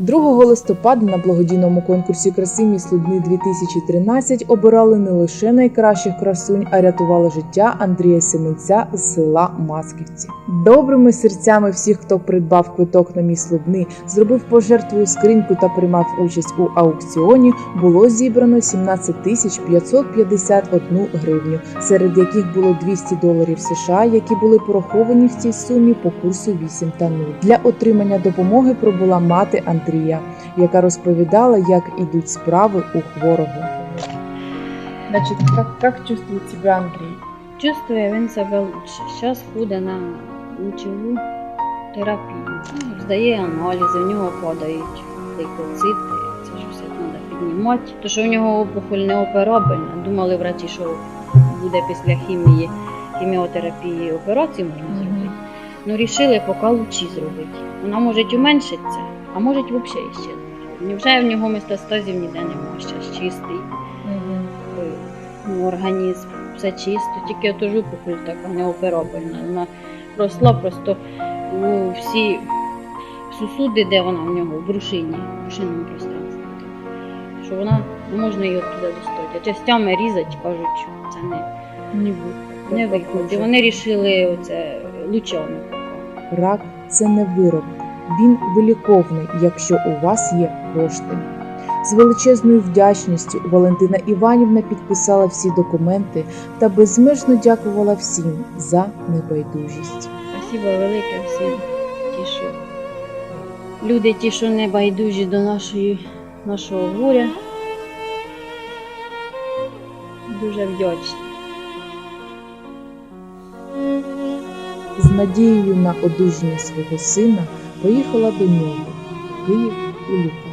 2 листопада на благодійному конкурсі краси «Міс Лубни 2013 обирали не лише найкращих красунь, а рятували життя Андрія Семенця з села Масківці. Добрими серцями всіх, хто придбав квиток на міс Лубни, зробив пожертву скриньку та приймав участь у аукціоні, було зібрано 17 тисяч 551 гривню, серед яких було 200 доларів США, які були пораховані в цій сумі по курсу 8 та 0. Для отримання допомоги пробула мати Андрія, яка розповідала, як ідуть справи у хворого. Значить, як, як чувствує себе Андрій? Чувствує він себе лучше. Зараз ходить на лучову терапію. Здає аналізи, в нього падають лейкоцити, це ж все треба піднімати. То що в нього опухоль не операбельна. Думали врачі, що буде після хімії, хіміотерапії операцію можна зробити. Ну, рішили поки лучі зробити. Вона може уменшитися, а може взагалі ще. Невже в нього метастазів ніде немає, ще чистий ну, організм, все чисто, тільки отож опухоль така неоперабельна. Вона росла просто у всі сусуди, де вона в нього, в брушині, в брушинному пространстві. Що вона не можна її туди достати. А частями різати, кажуть, що це не, Ні, не виходить. Вони вирішили оце лучами. Рак це не вирок, він виліковний, якщо у вас є кошти. З величезною вдячністю Валентина Іванівна підписала всі документи та безмежно дякувала всім за небайдужість. Спасибо велике всім, ті, що люди, ті, що не байдужі до нашої, нашого горя. Дуже вдячні. З надією на одужання свого сина поїхала до нього Київ у лікарню.